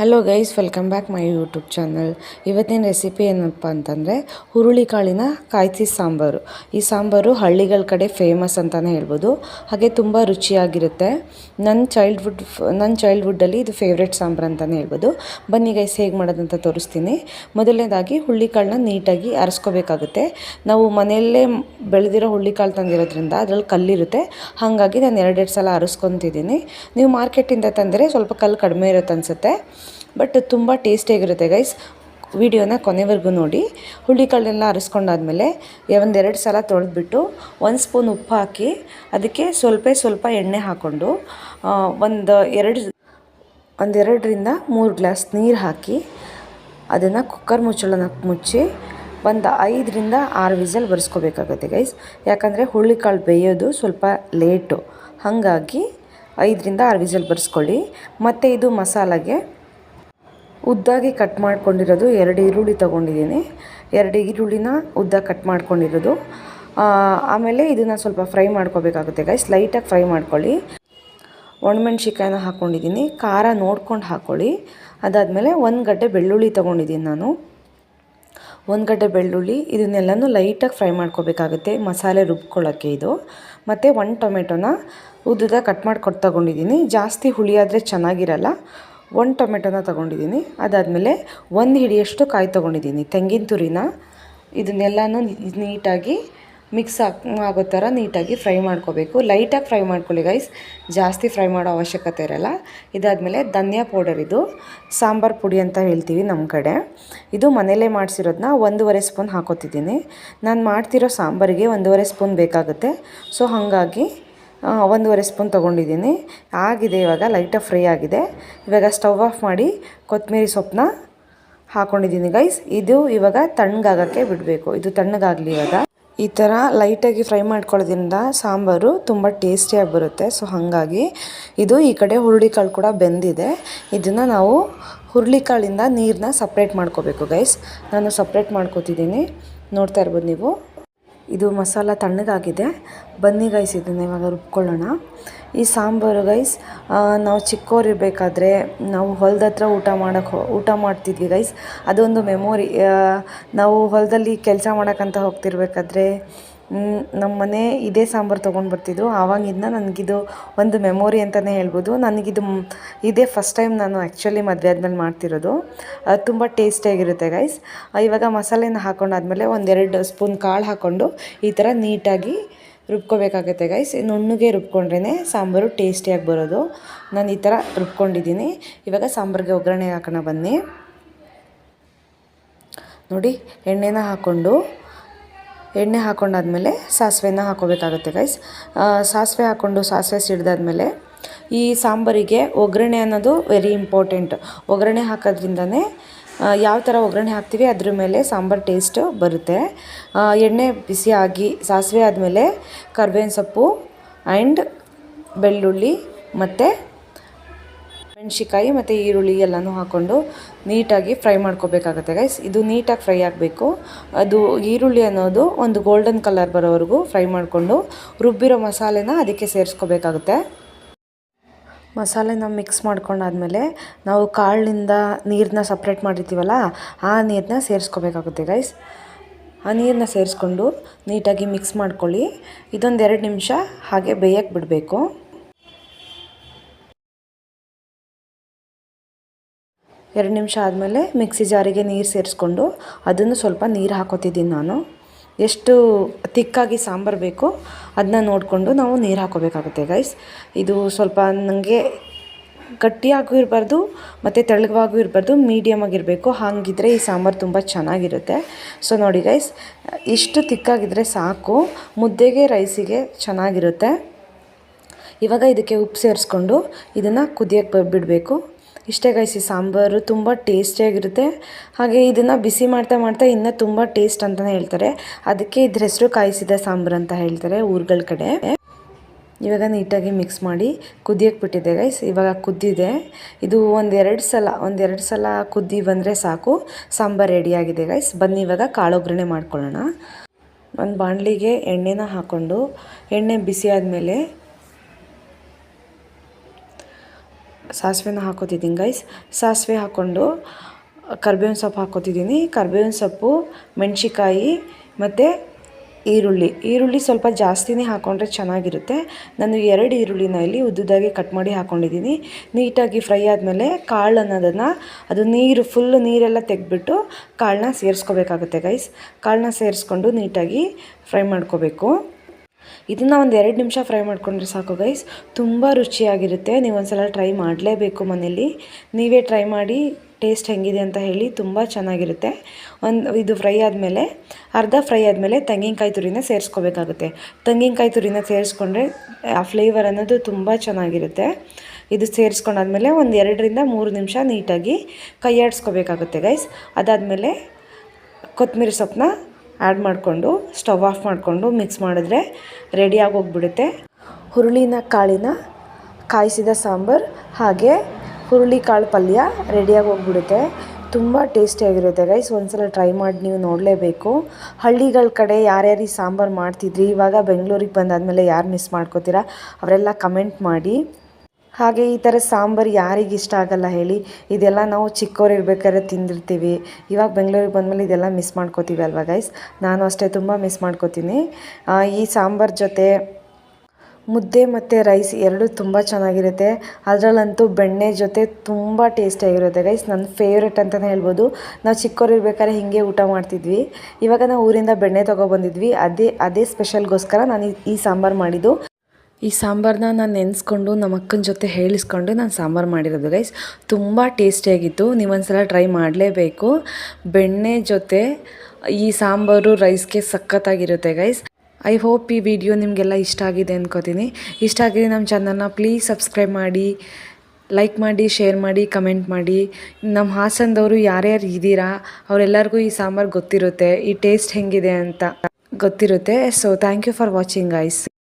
Hello guys welcome back my YouTube channel ಇವತ್ತಿನ recipe ಏನಪ್ಪ ಅಂತಂದರೆ ಹುರುಳಿಕಾಳಿನ ಕಾಯ್ತಿ ಸಾಂಬಾರು. ಈ ಸಾಂಬಾರು ಹಳ್ಳಿಗಳ ಕಡೆ ಫೇಮಸ್ ಅಂತಲೇ ಹೇಳ್ಬೋದು. ಹಾಗೆ ತುಂಬ ರುಚಿಯಾಗಿರುತ್ತೆ. ನನ್ನ ಚೈಲ್ಡ್ಹುಡ್ ನನ್ನ ಚೈಲ್ಡ್ಹುಡ್ಡಲ್ಲಿ ಇದು ಫೇವ್ರೆಟ್ ಸಾಂಬಾರು ಅಂತಲೇ ಹೇಳ್ಬೋದು. ಬನ್ನಿ ಗೈಸ್ ಹೇಗೆ ಮಾಡೋದಂತ ತೋರಿಸ್ತೀನಿ. ಮೊದಲನೇದಾಗಿ ಹುಳ್ಳಿಕಾಳನ್ನ ನೀಟಾಗಿ ಅರಸ್ಕೋಬೇಕಾಗುತ್ತೆ. ನಾವು ಮನೆಯಲ್ಲೇ ಬೆಳೆದಿರೋ ಹುಳ್ಳಿಕಾಳು ತಂದಿರೋದ್ರಿಂದ ಅದರಲ್ಲಿ ಕಲ್ಲಿರುತ್ತೆ. ಹಾಗಾಗಿ ನಾನು ಎರಡೆರಡು ಸಲ ಅರಸ್ಕೊತಿದ್ದೀನಿ. ನೀವು ಮಾರ್ಕೆಟಿಂದ ತಂದರೆ ಸ್ವಲ್ಪ ಕಲ್ಲು ಕಡಿಮೆ ಇರುತ್ತೆ ಅನಿಸುತ್ತೆ. ಬಟ್ ತುಂಬ ಟೇಸ್ಟಿಯಾಗಿರುತ್ತೆ ಗೈಸ್ ವಿಡಿಯೋನ ಕೊನೆವರೆಗೂ ನೋಡಿ. ಹುಳ್ಳಿಕಾಳನ್ನೆಲ್ಲ ಅರಿಸ್ಕೊಂಡಾದ್ಮೇಲೆ ಒಂದೆರಡು ಸಲ ತೊಳೆದ್ಬಿಟ್ಟು ಒಂದು ಸ್ಪೂನ್ ಉಪ್ಪು ಹಾಕಿ ಅದಕ್ಕೆ ಸ್ವಲ್ಪ ಸ್ವಲ್ಪ ಎಣ್ಣೆ ಹಾಕ್ಕೊಂಡು ಒಂದು ಎರಡು ಒಂದೆರಡರಿಂದ ಮೂರು ಗ್ಲಾಸ್ ನೀರು ಹಾಕಿ ಅದನ್ನು ಕುಕ್ಕರ್ ಮುಚ್ಚಳನ ಮುಚ್ಚಿ ಒಂದು ಐದರಿಂದ ಆರು ವಿಸಲ್ ಬರೆಸ್ಕೋಬೇಕಾಗುತ್ತೆ ಗೈಸ್ ಯಾಕಂದರೆ ಹುಳ್ಳಿಕಾಳು ಬೇಯೋದು ಸ್ವಲ್ಪ ಲೇಟು. ಹಾಗಾಗಿ ಐದರಿಂದ ಆರು ವಿಸಲ್ ಬರೆಸ್ಕೊಳ್ಳಿ ಮತ್ತು ಇದು ಮಸಾಲೆಗೆ ಉದ್ದಾಗಿ ಕಟ್ ಮಾಡ್ಕೊಂಡಿರೋದು ಎರಡು ಈರುಳ್ಳಿ ತೊಗೊಂಡಿದ್ದೀನಿ. ಎರಡು ಈರುಳ್ಳಿನ ಉದ್ದ ಕಟ್ ಮಾಡ್ಕೊಂಡಿರೋದು. ಆಮೇಲೆ ಇದನ್ನು ಸ್ವಲ್ಪ ಫ್ರೈ ಮಾಡ್ಕೋಬೇಕಾಗುತ್ತೆ ಗೈಸ್ ಲೈಟಾಗಿ ಫ್ರೈ ಮಾಡ್ಕೊಳ್ಳಿ. ಒಣಮೆಣ್ಸಿಕಾಯಿನ ಹಾಕ್ಕೊಂಡಿದ್ದೀನಿ ಖಾರ ನೋಡ್ಕೊಂಡು ಹಾಕ್ಕೊಳ್ಳಿ ಅದಾದಮೇಲೆ ಒಂದು ಗಡ್ಡೆ ಬೆಳ್ಳುಳ್ಳಿ ತೊಗೊಂಡಿದ್ದೀನಿ ನಾನು. ಒಂದು ಗಡ್ಡೆ ಬೆಳ್ಳುಳ್ಳಿ, ಇದನ್ನೆಲ್ಲನೂ ಲೈಟಾಗಿ ಫ್ರೈ ಮಾಡ್ಕೋಬೇಕಾಗುತ್ತೆ. ಮಸಾಲೆ ರುಬ್ಕೊಳ್ಳೋಕ್ಕೆ ಇದು. ಮತ್ತು ಒಂದು ಟೊಮೆಟೊನ ಉದ್ದದ ಕಟ್ ಮಾಡ್ಕೊಟ್ಟು ತೊಗೊಂಡಿದ್ದೀನಿ. ಜಾಸ್ತಿ ಹುಳಿಯಾದರೆ ಚೆನ್ನಾಗಿರಲ್ಲ. ಒಂದು ಟೊಮೆಟೊನ ತೊಗೊಂಡಿದ್ದೀನಿ. ಅದಾದಮೇಲೆ ಒಂದು ಹಿಡಿಯಷ್ಟು ಕಾಯಿ ತೊಗೊಂಡಿದ್ದೀನಿ. ತೆಂಗಿನ ತುರಿನ. ಇದನ್ನೆಲ್ಲನೂ ನೀಟಾಗಿ ಮಿಕ್ಸ್ ಆಗೋ ಥರ ನೀಟಾಗಿ ಫ್ರೈ ಮಾಡ್ಕೋಬೇಕು. ಲೈಟಾಗಿ ಫ್ರೈ ಮಾಡ್ಕೊಳ್ಳಿ ಗೈಸ್. ಜಾಸ್ತಿ ಫ್ರೈ ಮಾಡೋ ಅವಶ್ಯಕತೆ ಇರಲ್ಲ. ಇದಾದಮೇಲೆ ಧನಿಯಾ ಪೌಡರ್ ಇದು. ಸಾಂಬಾರು ಪುಡಿ ಅಂತ ಹೇಳ್ತೀವಿ ನಮ್ಮ ಕಡೆ. ಇದು ಮನೇಲೇ ಮಾಡಿಸಿರೋದನ್ನ ಒಂದೂವರೆ ಸ್ಪೂನ್ ಹಾಕೋತಿದ್ದೀನಿ. ನಾನು ಮಾಡ್ತಿರೋ ಸಾಂಬಾರಿಗೆ ಒಂದೂವರೆ ಸ್ಪೂನ್ ಬೇಕಾಗುತ್ತೆ. ಸೊ, ಹಾಗಾಗಿ ಒಂದೂವರೆ ಸ್ಪೂನ್ ತೊಗೊಂಡಿದ್ದೀನಿ. ಆಗಿದೆ, ಇವಾಗ ಲೈಟಾಗಿ ಫ್ರೈ ಆಗಿದೆ. ಇವಾಗ ಸ್ಟವ್ ಆಫ್ ಮಾಡಿ ಕೊತ್ತಂಬರಿ ಸೊಪ್ಪನ್ನ ಹಾಕ್ಕೊಂಡಿದ್ದೀನಿ ಗೈಸ್ ಇದು ಇವಾಗ ತಣ್ಣಗಾಗೋಕ್ಕೆ ಬಿಡಬೇಕು. ಇದು ತಣ್ಣಗಾಗಲಿ ಇವಾಗ. ಈ ಥರ ಲೈಟಾಗಿ ಫ್ರೈ ಮಾಡ್ಕೊಳ್ಳೋದ್ರಿಂದ ಸಾಂಬಾರು ತುಂಬ ಟೇಸ್ಟಿಯಾಗಿ ಬರುತ್ತೆ. ಸೊ ಹಾಗಾಗಿ ಇದು ಈ ಕಡೆ ಹುರುಳಿಕಾಳು ಕೂಡ ಬೆಂದಿದೆ. ಇದನ್ನು ನಾವು ಹುರುಳಿಕಾಳಿಂದ ನೀರನ್ನ ಸಪ್ರೇಟ್ ಮಾಡ್ಕೋಬೇಕು ಗೈಸ್ ನಾನು ಸಪ್ರೇಟ್ ಮಾಡ್ಕೋತಿದ್ದೀನಿ. ನೋಡ್ತಾ ಇರ್ಬೋದು ನೀವು. ಇದು ಮಸಾಲ ತಣ್ಣಗಾಗಿದೆ. ಬನ್ನಿ ಗೈಸ್ ಇದನ್ನು ಇವಾಗ ರುಬ್ಕೊಳ್ಳೋಣ. ಈ ಸಾಂಬಾರು ಗೈಸ್ ನಾವು ಚಿಕ್ಕವರಿರಬೇಕಾದ್ರೆ ನಾವು ಹೊಲದ ಹತ್ರ ಊಟ ಮಾಡೋಕ್ಕೆ ಊಟ ಮಾಡ್ತಿದ್ವಿ ಗೈಸ್ ಅದೊಂದು ಮೆಮೊರಿ ನಾವು ಹೊಲದಲ್ಲಿ ಕೆಲಸ ಮಾಡೋಕ್ಕಂತ ಹೋಗ್ತಿರ್ಬೇಕಾದ್ರೆ ನಮ್ಮ ಮನೆ ಇದೇ ಸಾಂಬಾರು ತೊಗೊಂಡು ಬರ್ತಿದ್ರು. ಆವಾಗಿಂದ ನನಗಿದು ಒಂದು ಮೆಮೊರಿ ಅಂತಲೇ ಹೇಳ್ಬೋದು. ನನಗಿದು ಇದೇ ಫಸ್ಟ್ ಟೈಮ್ ನಾನು ಆ್ಯಕ್ಚುಲಿ ಮದುವೆ ಆದಮೇಲೆ ಮಾಡ್ತಿರೋದು. ತುಂಬ ಟೇಸ್ಟಿಯಾಗಿರುತ್ತೆ ಗೈಸ್. ಇವಾಗ ಮಸಾಲೆನ ಹಾಕೊಂಡಾದ್ಮೇಲೆ ಒಂದೆರಡು ಸ್ಪೂನ್ ಕಾಳು ಹಾಕ್ಕೊಂಡು ಈ ಥರ ನೀಟಾಗಿ ರುಬ್ಕೋಬೇಕಾಗುತ್ತೆ ಗೈಸ್. ನುಣ್ಣಗೆ ರುಬ್ಕೊಂಡ್ರೇ ಸಾಂಬಾರು ಟೇಸ್ಟಿಯಾಗಿ ಬರೋದು. ನಾನು ಈ ಥರ ರುಬ್ಕೊಂಡಿದ್ದೀನಿ. ಇವಾಗ ಸಾಂಬಾರಿಗೆ ಒಗ್ಗರಣೆ ಹಾಕೋಣ ಬನ್ನಿ. ನೋಡಿ, ಎಣ್ಣೆನ ಹಾಕ್ಕೊಂಡು ಎಣ್ಣೆ ಹಾಕೊಂಡಾದ್ಮೇಲೆ ಸಾಸಿವೆನ ಹಾಕೋಬೇಕಾಗುತ್ತೆ ಗೈಸ್ ಸಾಸಿವೆ ಹಾಕ್ಕೊಂಡು ಸಾಸಿವೆ ಸಿಡ್ದಾದ್ಮೇಲೆ ಈ ಸಾಂಬಾರಿಗೆ ಒಗ್ಗರಣೆ ಅನ್ನೋದು ವೆರಿ ಇಂಪಾರ್ಟೆಂಟ್ ಒಗ್ಗರಣೆ ಹಾಕೋದ್ರಿಂದನೇ ಯಾವ ಥರ ಒಗ್ಗರಣೆ ಹಾಕ್ತೀವಿ ಅದ್ರ ಮೇಲೆ ಸಾಂಬಾರು ಟೇಸ್ಟು ಬರುತ್ತೆ. ಎಣ್ಣೆ ಬಿಸಿ ಆಗಿ ಸಾಸಿವೆ ಆದಮೇಲೆ ಕರ್ಬೇವಿನ ಸೊಪ್ಪು ಆ್ಯಂಡ್ ಬೆಳ್ಳುಳ್ಳಿ ಮತ್ತು ಮೆಣಸಿಕಾಯಿ ಮತ್ತು ಈರುಳ್ಳಿ ಎಲ್ಲನೂ ಹಾಕ್ಕೊಂಡು ನೀಟಾಗಿ ಫ್ರೈ ಮಾಡ್ಕೋಬೇಕಾಗತ್ತೆ ಗೈಸ್ ಇದು ನೀಟಾಗಿ ಫ್ರೈ ಆಗಬೇಕು. ಅದು ಈರುಳ್ಳಿ ಅನ್ನೋದು ಒಂದು ಗೋಲ್ಡನ್ ಕಲರ್ ಬರೋವರೆಗೂ ಫ್ರೈ ಮಾಡಿಕೊಂಡು ರುಬ್ಬಿರೋ ಮಸಾಲೆನ ಅದಕ್ಕೆ ಸೇರಿಸ್ಕೋಬೇಕಾಗುತ್ತೆ. ಮಸಾಲೆನ ಮಿಕ್ಸ್ ಮಾಡ್ಕೊಂಡಾದ್ಮೇಲೆ ನಾವು ಕಾಳಿನಿಂದ ನೀರನ್ನ ಸಪ್ರೇಟ್ ಮಾಡಿರ್ತೀವಲ್ಲ, ಆ ನೀರನ್ನ ಸೇರಿಸ್ಕೋಬೇಕಾಗುತ್ತೆ ಗೈಸ್ ಆ ನೀರನ್ನ ಸೇರಿಸ್ಕೊಂಡು ನೀಟಾಗಿ ಮಿಕ್ಸ್ ಮಾಡ್ಕೊಳ್ಳಿ. ಇದೊಂದು ಎರಡು ನಿಮಿಷ ಹಾಗೆ ಬೇಯಕ್ಕೆ ಬಿಡಬೇಕು. ಎರಡು ನಿಮಿಷ ಆದಮೇಲೆ ಮಿಕ್ಸಿ ಜಾರಿಗೆ ನೀರು ಸೇರಿಸ್ಕೊಂಡು ಅದನ್ನು ಸ್ವಲ್ಪ ನೀರು ಹಾಕೋತಿದ್ದೀನಿ ನಾನು. ಎಷ್ಟು ತಿಕ್ಕಾಗಿ ಸಾಂಬಾರು ಬೇಕು ಅದನ್ನ ನೋಡಿಕೊಂಡು ನಾವು ನೀರು ಹಾಕೋಬೇಕಾಗುತ್ತೆ ಗೈಸ್ ಇದು ಸ್ವಲ್ಪ ನನಗೆ ಗಟ್ಟಿಯಾಗೂ ಇರಬಾರ್ದು ಮತ್ತು ತೆಳಗವಾಗೂ ಇರಬಾರ್ದು ಮೀಡಿಯಮ್ ಆಗಿರಬೇಕು. ಹಾಗಿದ್ರೆ ಈ ಸಾಂಬಾರು ತುಂಬ ಚೆನ್ನಾಗಿರುತ್ತೆ. ಸೊ ನೋಡಿ ಗೈಸ್ ಇಷ್ಟು ತಿಕ್ಕಾಗಿದ್ದರೆ ಸಾಕು. ಮುದ್ದೆಗೆ ರೈಸಿಗೆ ಚೆನ್ನಾಗಿರುತ್ತೆ. ಇವಾಗ ಇದಕ್ಕೆ ಉಪ್ಪು ಸೇರಿಸ್ಕೊಂಡು ಇದನ್ನು ಕುದಿಯೋಕ್ಕೆ ಬಿಡಬೇಕು. ಇಷ್ಟೇ ಗೈಸಿ ಸಾಂಬಾರು ತುಂಬ ಟೇಸ್ಟಿಯಾಗಿರುತ್ತೆ ಹಾಗೆ ಇದನ್ನು ಬಿಸಿ ಮಾಡ್ತಾ ಮಾಡ್ತಾ ಇನ್ನೂ ತುಂಬ ಟೇಸ್ಟ್ ಅಂತಲೇ ಹೇಳ್ತಾರೆ. ಅದಕ್ಕೆ ಇದ್ರ ಹೆಸರು ಕಾಯಿಸಿದ ಸಾಂಬಾರು ಅಂತ ಹೇಳ್ತಾರೆ ಊರುಗಳ ಕಡೆ. ಇವಾಗ ನೀಟಾಗಿ ಮಿಕ್ಸ್ ಮಾಡಿ ಕುದಿಯಕ್ಕೆ ಬಿಟ್ಟಿದೆ ಗೈಸ್, ಇವಾಗ ಕುದ್ದಿದೆ. ಇದು ಒಂದೆರಡು ಸಲ ಒಂದೆರಡು ಸಲ ಕುದ್ದಿ ಬಂದರೆ ಸಾಕು. ಸಾಂಬಾರು ರೆಡಿಯಾಗಿದೆ ಗೈಸ್. ಬನ್ನಿ ಇವಾಗ ಕಾಳೊಗ್ಗರಣೆ ಮಾಡ್ಕೊಳ್ಳೋಣ. ಒಂದು ಬಾಣಲಿಗೆ ಎಣ್ಣೆನ ಹಾಕ್ಕೊಂಡು ಎಣ್ಣೆ ಬಿಸಿ ಆದಮೇಲೆ ಸಾಸಿವೆನ ಹಾಕೋತಿದ್ದೀನಿ ಗೈಸ್ ಸಾಸಿವೆ ಹಾಕ್ಕೊಂಡು, ಕರ್ಬೇವಿನ ಸೊಪ್ಪು ಹಾಕೋತಿದ್ದೀನಿ. ಕರ್ಬೇವಿನ ಸೊಪ್ಪು ಮೆಣಸಿಕಾಯಿ ಮತ್ತು ಈರುಳ್ಳಿ. ಈರುಳ್ಳಿ ಸ್ವಲ್ಪ ಜಾಸ್ತಿನೇ ಹಾಕ್ಕೊಂಡ್ರೆ ಚೆನ್ನಾಗಿರುತ್ತೆ. ನಾನು ಎರಡು ಈರುಳ್ಳಿನ ಇಲ್ಲಿ ಉದ್ದುದಾಗಿ ಕಟ್ ಮಾಡಿ ಹಾಕ್ಕೊಂಡಿದ್ದೀನಿ ನೀಟಾಗಿ ಫ್ರೈ ಆದಮೇಲೆ ಕಾಳು ಅನ್ನೋದನ್ನು, ಅದು ನೀರು ಫುಲ್ ನೀರೆಲ್ಲ ತೆಗೆದ್ಬಿಟ್ಟು ಕಾಳನ್ನ ಸೇರಿಸ್ಕೋಬೇಕಾಗುತ್ತೆ ಗೈಸ್ ಕಾಳನ್ನ ಸೇರಿಸ್ಕೊಂಡು ನೀಟಾಗಿ ಫ್ರೈ ಮಾಡ್ಕೋಬೇಕು. ಇದನ್ನು ಒಂದು ಎರಡು ನಿಮಿಷ ಫ್ರೈ ಮಾಡ್ಕೊಂಡ್ರೆ ಸಾಕು ಗೈಸ್ ತುಂಬ ರುಚಿಯಾಗಿರುತ್ತೆ. ನೀವು ಒಂದ್ಸಲ ಟ್ರೈ ಮಾಡಲೇಬೇಕು ಮನೇಲಿ ನೀವೇ ಟ್ರೈ ಮಾಡಿ ಟೇಸ್ಟ್ ಹೆಂಗಿದೆ ಅಂತ ಹೇಳಿ ತುಂಬ ಚೆನ್ನಾಗಿರುತ್ತೆ. ಒಂದು ಇದು ಫ್ರೈ ಆದಮೇಲೆ, ಅರ್ಧ ಫ್ರೈ ಆದಮೇಲೆ ತೆಂಗಿನಕಾಯಿ ತುರಿನ ಸೇರಿಸ್ಕೋಬೇಕಾಗುತ್ತೆ. ತೆಂಗಿನಕಾಯಿ ತುರಿನ ಸೇರಿಸ್ಕೊಂಡ್ರೆ ಆ ಫ್ಲೇವರ್ ಅನ್ನೋದು ತುಂಬ ಚೆನ್ನಾಗಿರುತ್ತೆ. ಇದು ಸೇರಿಸ್ಕೊಂಡಾದ್ಮೇಲೆ ಒಂದು ಎರಡರಿಂದ ಮೂರು ನಿಮಿಷ ನೀಟಾಗಿ ಕೈ ಆಡಿಸ್ಕೋಬೇಕಾಗುತ್ತೆ ಗೈಸ್ ಅದಾದಮೇಲೆ ಕೊತ್ತಂಬರಿ ಸೊಪ್ಪನ್ನ ಆ್ಯಡ್ ಮಾಡಿಕೊಂಡು ಸ್ಟವ್ ಆಫ್ ಮಾಡಿಕೊಂಡು ಮಿಕ್ಸ್ ಮಾಡಿದ್ರೆ ರೆಡಿಯಾಗಿ ಹೋಗ್ಬಿಡುತ್ತೆ ಹುರುಳಿನ ಕಾಳಿನ ಕಾಯಿಸಿದ ಸಾಂಬಾರು ಹಾಗೆ ಹುರುಳಿ ಕಾಳು ಪಲ್ಯ ರೆಡಿಯಾಗಿ ಹೋಗ್ಬಿಡುತ್ತೆ ತುಂಬ ಟೇಸ್ಟಿಯಾಗಿರುತ್ತೆ ಗೈಸ್ ಒಂದ್ಸಲ ಟ್ರೈ ಮಾಡಿ ನೀವು ನೋಡಲೇಬೇಕು. ಹಳ್ಳಿಗಳ ಕಡೆ ಯಾರ್ಯಾರು ಈ ಸಾಂಬಾರು ಮಾಡ್ತಿದ್ರಿ? ಇವಾಗ ಬೆಂಗಳೂರಿಗೆ ಬಂದಾದಮೇಲೆ ಯಾರು ಮಿಸ್ ಮಾಡ್ಕೋತೀರಾ? ಅವರೆಲ್ಲ ಕಮೆಂಟ್ ಮಾಡಿ. ಹಾಗೆ ಈ ಥರ ಸಾಂಬಾರು ಯಾರಿಗೆ ಇಷ್ಟ ಆಗಲ್ಲ ಹೇಳಿ, ಇದೆಲ್ಲ ನಾವು ಚಿಕ್ಕವ್ರು ಇರ್ಬೇಕಾದ್ರೆ ತಿಂದಿರ್ತೀವಿ. ಇವಾಗ ಬೆಂಗಳೂರಿಗೆ ಬಂದಮೇಲೆ ಇದೆಲ್ಲ ಮಿಸ್ ಮಾಡ್ಕೋತೀವಿ ಅಲ್ವಾ ಗೈಸ್ ನಾನು ಅಷ್ಟೇ ತುಂಬ ಮಿಸ್ ಮಾಡ್ಕೋತೀನಿ. ಈ ಸಾಂಬಾರು ಜೊತೆ ಮುದ್ದೆ ಮತ್ತು ರೈಸ್ ಎರಡೂ ತುಂಬ ಚೆನ್ನಾಗಿರುತ್ತೆ. ಅದರಲ್ಲಂತೂ ಬೆಣ್ಣೆ ಜೊತೆ ತುಂಬ ಟೇಸ್ಟಿಯಾಗಿರುತ್ತೆ ಗೈಸ್ ನನ್ನ ಫೇವ್ರೆಟ್ ಅಂತಲೇ ಹೇಳ್ಬೋದು. ನಾವು ಚಿಕ್ಕವ್ರು ಇರ್ಬೇಕಾದ್ರೆ ಹೀಗೆ ಊಟ ಮಾಡ್ತಿದ್ವಿ. ಇವಾಗ ನಾವು ಊರಿಂದ ಬೆಣ್ಣೆ ತೊಗೊಬಂದಿದ್ವಿ ಅದೇ ಅದೇ ಸ್ಪೆಷಲ್ಗೋಸ್ಕರ ನಾನು ಈ- ಸಾಂಬಾರು ಮಾಡಿದ್ದು. ಈ ಸಾಂಬಾರನ್ನ ನಾನು ನೆನೆಸ್ಕೊಂಡು ನಮ್ಮ ಅಕ್ಕನ ಜೊತೆ ಹೇಳಿಸ್ಕೊಂಡು ನಾನು ಸಾಂಬಾರು ಮಾಡಿರೋದು ಗೈಸ್ ತುಂಬ ಟೇಸ್ಟಿಯಾಗಿತ್ತು. ನೀವೊಂದ್ಸಲ ಟ್ರೈ ಮಾಡಲೇಬೇಕು. ಬೆಣ್ಣೆ ಜೊತೆ ಈ ಸಾಂಬಾರು ರೈಸ್ಗೆ ಸಖತ್ತಾಗಿರುತ್ತೆ ಗೈಸ್ ಐ ಹೋಪ್ ಈ ವಿಡಿಯೋ ನಿಮಗೆಲ್ಲ ಇಷ್ಟ ಆಗಿದೆ ಅಂದ್ಕೋತೀನಿ ಇಷ್ಟ ಆಗಿದೆ ನಮ್ಮ ಚಾನಲ್ನ ಪ್ಲೀಸ್ ಸಬ್ಸ್ಕ್ರೈಬ್ ಮಾಡಿ ಲೈಕ್ ಮಾಡಿ ಶೇರ್ ಮಾಡಿ ಕಮೆಂಟ್ ಮಾಡಿ. ನಮ್ಮ ಹಾಸನದವರು ಯಾರ್ಯಾರು ಇದ್ದೀರಾ, ಅವರೆಲ್ಲರಿಗೂ ಈ ಸಾಂಬಾರು ಗೊತ್ತಿರುತ್ತೆ, ಈ ಟೇಸ್ಟ್ ಹೆಂಗಿದೆ ಅಂತ ಗೊತ್ತಿರುತ್ತೆ. So thank you for watching guys